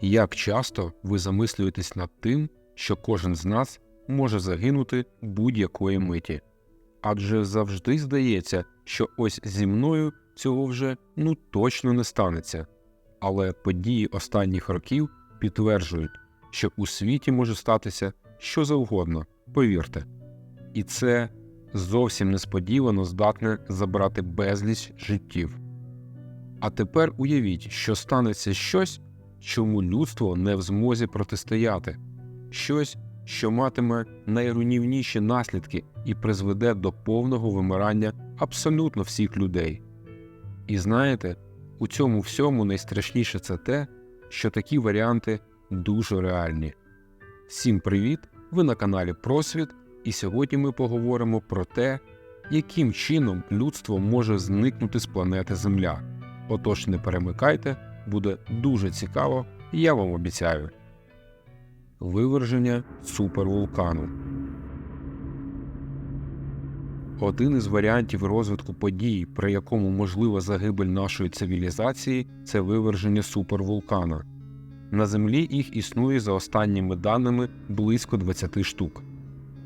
Як часто ви замислюєтесь над тим, що кожен з нас може загинути будь-якої миті? Адже завжди здається, що ось зі мною цього вже ну точно не станеться. Але події останніх років підтверджують, що у світі може статися що завгодно, повірте. І це зовсім несподівано здатне забрати безліч життів. А тепер уявіть, що станеться щось, чому людство не в змозі протистояти, щось, що матиме найруйнівніші наслідки і призведе до повного вимирання абсолютно всіх людей. І знаєте, у цьому всьому найстрашніше це те, що такі варіанти дуже реальні. Всім привіт! Ви на каналі Просвіт, і сьогодні ми поговоримо про те, яким чином людство може зникнути з планети Земля. Отож, не перемикайте, буде дуже цікаво, я вам обіцяю. Виверження супервулкану. Один із варіантів розвитку подій, при якому можлива загибель нашої цивілізації, це виверження супервулкана. На Землі їх існує за останніми даними близько 20 штук.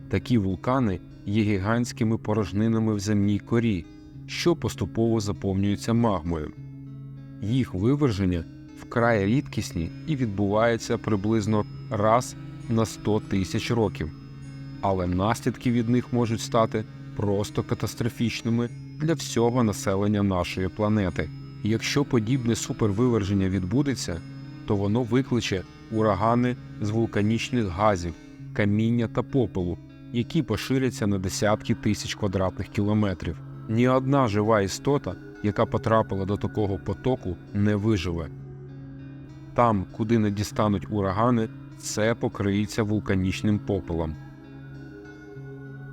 Такі вулкани є гігантськими порожнинами в земній корі, що поступово заповнюються магмою. Їх виверження вкрай рідкісні і відбуваються приблизно раз на 100 тисяч років, але наслідки від них можуть стати просто катастрофічними для всього населення нашої планети. Якщо подібне супервиверження відбудеться, то воно викличе урагани з вулканічних газів, каміння та попелу, які поширяться на десятки тисяч квадратних кілометрів. Ні одна жива істота, яка потрапила до такого потоку, не виживе. Там, куди не дістануть урагани, це покриється вулканічним попелом.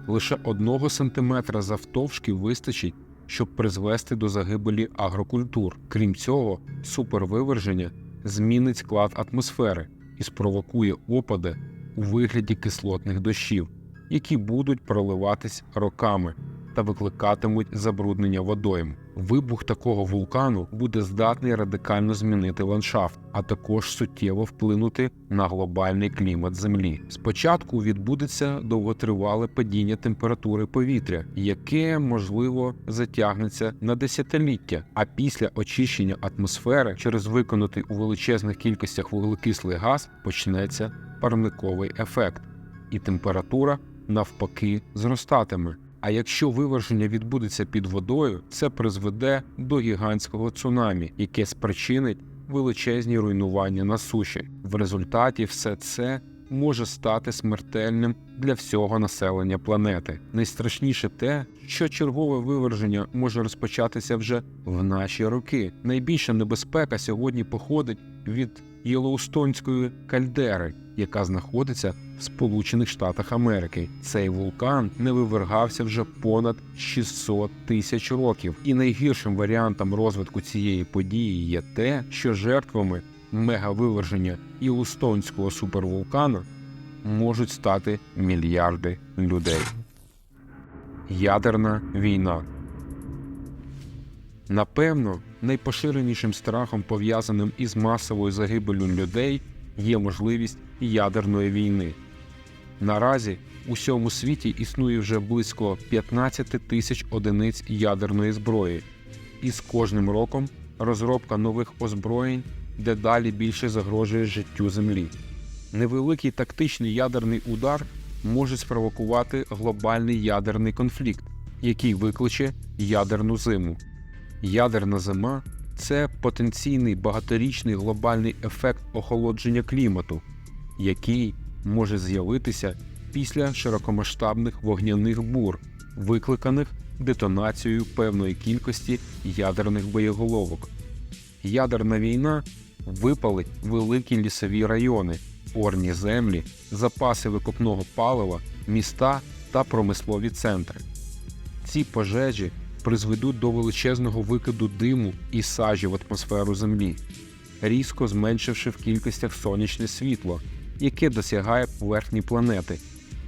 Лише одного сантиметра завтовшки вистачить, щоб призвести до загибелі агрокультур. Крім цього, супервиверження змінить склад атмосфери і спровокує опади у вигляді кислотних дощів, які будуть проливатись роками та викликатимуть забруднення водойм. Вибух такого вулкану буде здатний радикально змінити ландшафт, а також суттєво вплинути на глобальний клімат Землі. Спочатку відбудеться довготривале падіння температури повітря, яке можливо затягнеться на десятиліття. А після очищення атмосфери через виконати у величезних кількостях вуглекислий газ почнеться парниковий ефект, і температура навпаки зростатиме. А якщо виверження відбудеться під водою, це призведе до гігантського цунамі, яке спричинить величезні руйнування на суші. В результаті все це може стати смертельним для всього населення планети. Найстрашніше те, що чергове виверження може розпочатися вже в наші роки. Найбільша небезпека сьогодні походить від Єлоустонської кальдери, яка знаходиться в Сполучених Штатах Америки. Цей вулкан не вивергався вже понад 600 тисяч років, і найгіршим варіантом розвитку цієї події є те, що жертвами мегавиверження Єлоустонського супервулкану можуть стати мільярди людей. Ядерна війна. Напевно, найпоширенішим страхом, пов'язаним із масовою загибелю людей, є можливість ядерної війни. Наразі у всьому світі існує вже близько 15 тисяч одиниць ядерної зброї, і з кожним роком розробка нових озброєнь дедалі більше загрожує життю Землі. Невеликий тактичний ядерний удар може спровокувати глобальний ядерний конфлікт, який викличе ядерну зиму. Ядерна зима це потенційний багаторічний глобальний ефект охолодження клімату, який може з'явитися після широкомасштабних вогняних бур, викликаних детонацією певної кількості ядерних боєголовок. Ядерна війна випалить великі лісові райони, орні землі, запаси викопного палива, міста та промислові центри. Ці пожежі призведуть до величезного викиду диму і сажі в атмосферу Землі, різко зменшивши в кількостях сонячне світло, яке досягає поверхні планети,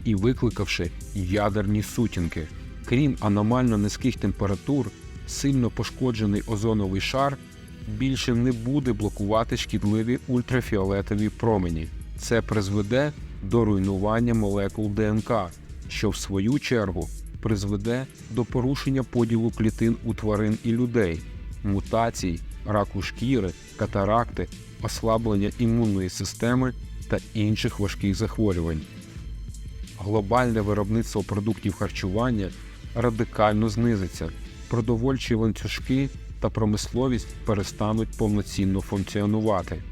і викликавши ядерні сутінки. Крім аномально низьких температур, сильно пошкоджений озоновий шар більше не буде блокувати шкідливі ультрафіолетові промені. Це призведе до руйнування молекул ДНК, що в свою чергу призведе до порушення поділу клітин у тварин і людей, мутацій, раку шкіри, катаракти, ослаблення імунної системи та інших важких захворювань. Глобальне виробництво продуктів харчування радикально знизиться, продовольчі ланцюжки та промисловість перестануть повноцінно функціонувати.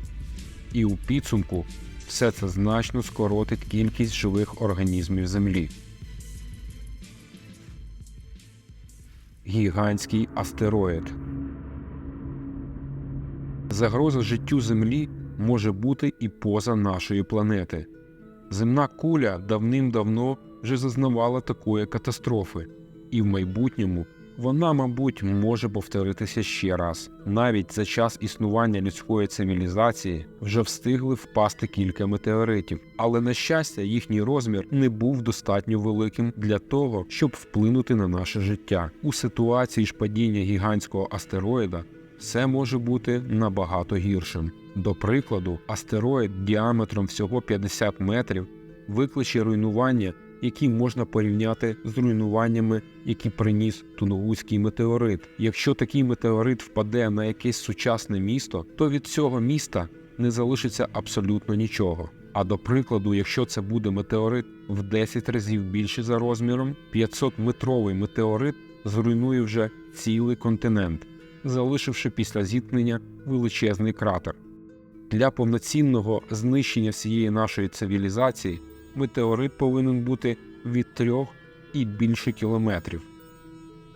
І у підсумку все це значно скоротить кількість живих організмів Землі. Гігантський астероїд. Загроза життю Землі може бути і поза нашої планети. Земна куля давним-давно вже зазнавала такої катастрофи, і в майбутньому вона, мабуть, може повторитися ще раз. Навіть за час існування людської цивілізації вже встигли впасти кілька метеоритів, але на щастя, їхній розмір не був достатньо великим для того, щоб вплинути на наше життя. У ситуації ж падіння гігантського астероїда все може бути набагато гіршим. До прикладу, астероїд діаметром всього 50 метрів викличе руйнування, які можна порівняти з руйнуваннями, які приніс Тунгуський метеорит. Якщо такий метеорит впаде на якесь сучасне місто, то від цього міста не залишиться абсолютно нічого. А до прикладу, якщо це буде метеорит в 10 разів більше за розміром, 500-метровий метеорит зруйнує вже цілий континент, залишивши після зіткнення величезний кратер. Для повноцінного знищення всієї нашої цивілізації метеорит повинен бути від 3 і більше кілометрів.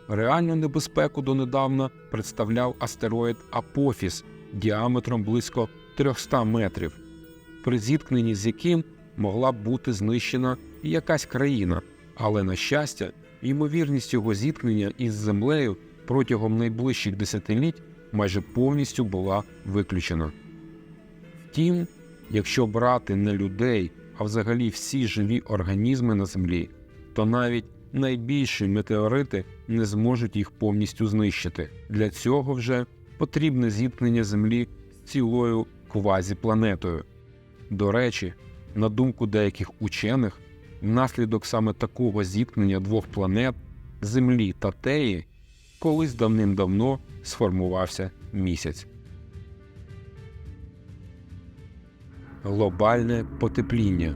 Реальну небезпеку донедавна представляв астероїд Апофіс діаметром близько 300 метрів, при зіткненні з яким могла б бути знищена якась країна, але, на щастя, ймовірність його зіткнення із землею протягом найближчих десятиліть майже повністю була виключена. Втім, якщо брати не людей, а взагалі всі живі організми на Землі, то навіть найбільші метеорити не зможуть їх повністю знищити. Для цього вже потрібне зіткнення Землі з цілою квазіпланетою. До речі, на думку деяких учених, внаслідок саме такого зіткнення двох планет Землі та Теї колись давним-давно сформувався місяць. Глобальне потепління.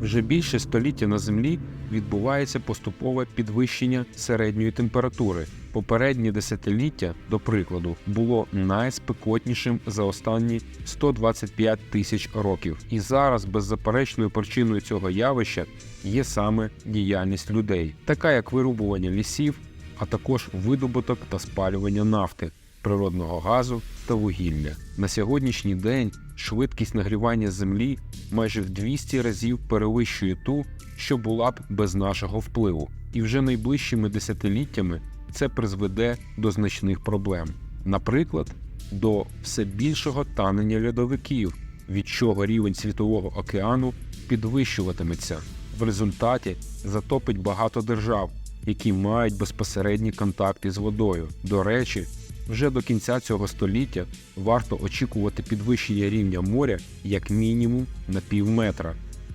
Вже більше століття на Землі відбувається поступове підвищення середньої температури. Попереднє десятиліття, до прикладу, було найспекотнішим за останні 125 тисяч років. І зараз беззаперечною причиною цього явища є саме діяльність людей, така як вирубування лісів, а також видобуток та спалювання нафти, природного газу та вугілля. На сьогоднішній день швидкість нагрівання землі майже в 200 разів перевищує ту, що була б без нашого впливу, і вже найближчими десятиліттями це призведе до значних проблем, наприклад, до все більшого танення льодовиків, від чого рівень світового океану підвищуватиметься. В результаті затопить багато держав, які мають безпосередні контакти з водою. До речі, вже до кінця цього століття варто очікувати підвищення рівня моря як мінімум на пів метра,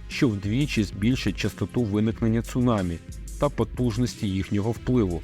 що вдвічі збільшить частоту виникнення цунамі та потужності їхнього впливу,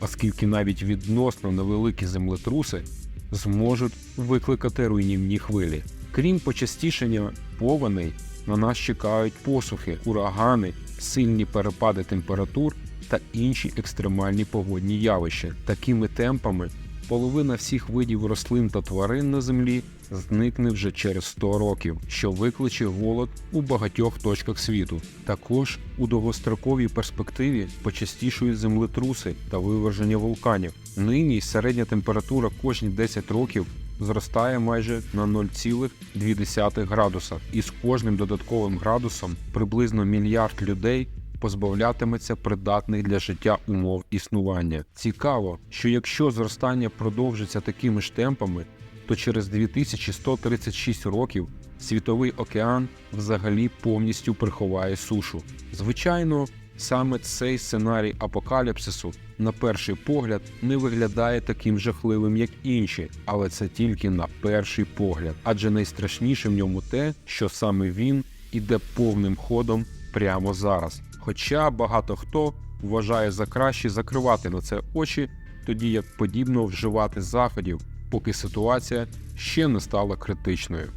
оскільки навіть відносно невеликі землетруси зможуть викликати руйнівні хвилі. Крім почастішення повеней, на нас чекають посухи, урагани, сильні перепади температур та інші екстремальні погодні явища. Такими темпами половина всіх видів рослин та тварин на землі зникне вже через 100 років, що викличе голод у багатьох точках світу. Також у довгостроковій перспективі почастішують землетруси та виверження вулканів. Нині середня температура кожні 10 років зростає майже на 0,2 градуса, і з кожним додатковим градусом приблизно мільярд людей позбавлятиметься придатних для життя умов існування. Цікаво, що якщо зростання продовжиться такими ж темпами, то через 2136 років світовий океан взагалі повністю приховає сушу. Звичайно, саме цей сценарій апокаліпсису на перший погляд не виглядає таким жахливим, як інші, але це тільки на перший погляд. Адже найстрашніше в ньому те, що саме він іде повним ходом прямо зараз. Хоча багато хто вважає за краще закривати на це очі, тоді як подібно вживати заходів, поки ситуація ще не стала критичною.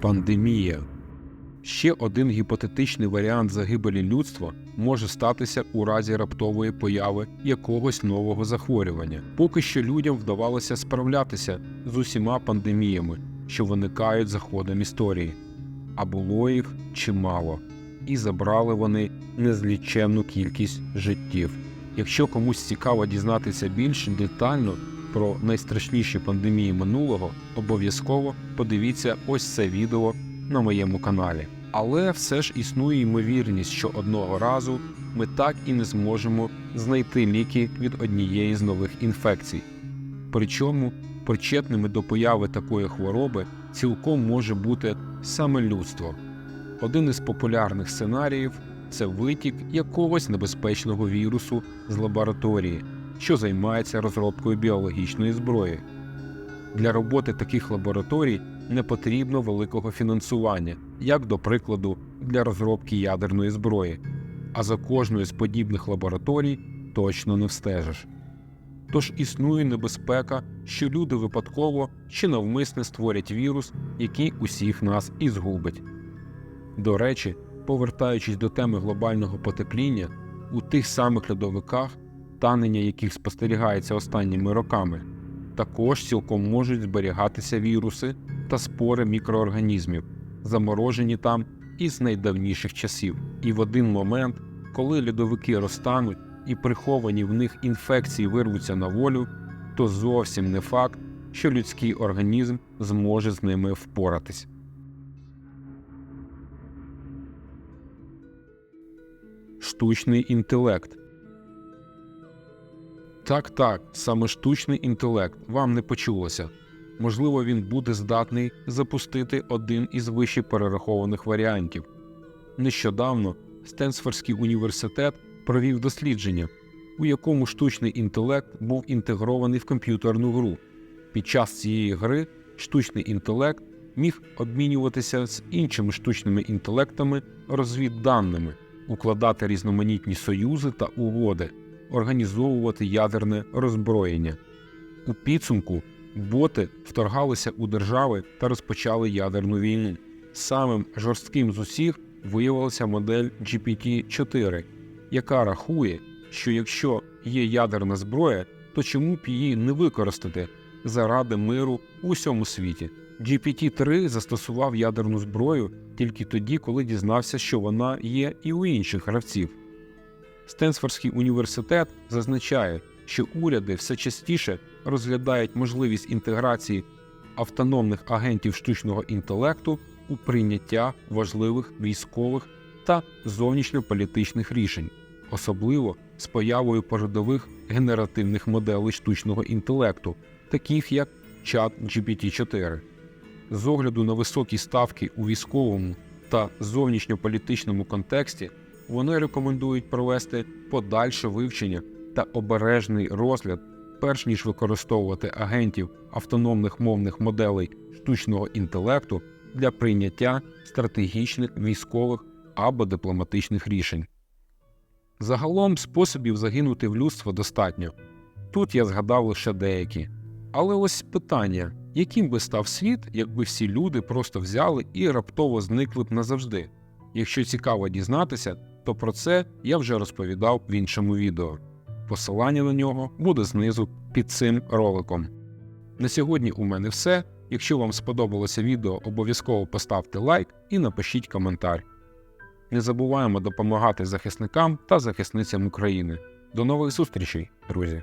Пандемія Ще один гіпотетичний варіант загибелі людства може статися у разі раптової появи якогось нового захворювання. Поки що людям вдавалося справлятися з усіма пандеміями, що виникають за ходом історії, а було їх чимало, і забрали вони незліченну кількість життів. Якщо комусь цікаво дізнатися більш детально про найстрашніші пандемії минулого, обов'язково подивіться ось це відео на моєму каналі. Але все ж існує ймовірність, що одного разу ми так і не зможемо знайти ліки від однієї з нових інфекцій. Причому причетними до появи такої хвороби цілком може бути саме людство. Один із популярних сценаріїв це витік якогось небезпечного вірусу з лабораторії, що займається розробкою біологічної зброї. Для роботи таких лабораторій не потрібно великого фінансування, як до прикладу, для розробки ядерної зброї, а за кожною з подібних лабораторій точно не встежиш. Тож існує небезпека, що люди випадково чи навмисне створять вірус, який усіх нас і згубить. До речі, повертаючись до теми глобального потепління, у тих самих льодовиках, танення яких спостерігається останніми роками, також цілком можуть зберігатися віруси та спори мікроорганізмів, заморожені там із найдавніших часів. І в один момент, коли льодовики розтануть і приховані в них інфекції вирвуться на волю, то зовсім не факт, що людський організм зможе з ними впоратись. Штучний інтелект. Так, так, саме штучний інтелект вам не почулося. Можливо, він буде здатний запустити один із вище перерахованих варіантів. Нещодавно Стенсфордський університет провів дослідження, у якому штучний інтелект був інтегрований в комп'ютерну гру. Під час цієї гри штучний інтелект міг обмінюватися з іншими штучними інтелектами розвідданими, укладати різноманітні союзи та угоди, організовувати ядерне роззброєння. У підсумку боти вторгалися у держави та розпочали ядерну війну. Самим жорстким з усіх виявилася модель GPT-4, яка рахує, що якщо є ядерна зброя, то чому б її не використати заради миру у всьому світі. GPT-3 застосував ядерну зброю тільки тоді, коли дізнався, що вона є і у інших гравців. Стенсфордський університет зазначає, що уряди все частіше розглядають можливість інтеграції автономних агентів штучного інтелекту у прийняття важливих військових та зовнішньополітичних рішень, особливо з появою передових генеративних моделей штучного інтелекту, таких як чат GPT-4. З огляду на високі ставки у військовому та зовнішньополітичному контексті вони рекомендують провести подальше вивчення та обережний розгляд, перш ніж використовувати агентів автономних мовних моделей штучного інтелекту для прийняття стратегічних військових або дипломатичних рішень. Загалом способів загинути в людство достатньо. Тут я згадав лише деякі. Але ось питання, яким би став світ, якби всі люди просто взяли і раптово зникли б назавжди. Якщо цікаво дізнатися, то про це я вже розповідав в іншому відео. Посилання на нього буде знизу під цим роликом. На сьогодні у мене все. Якщо вам сподобалося відео, обов'язково поставте лайк і напишіть коментар. Не забуваємо допомагати захисникам та захисницям України. До нових зустрічей, друзі!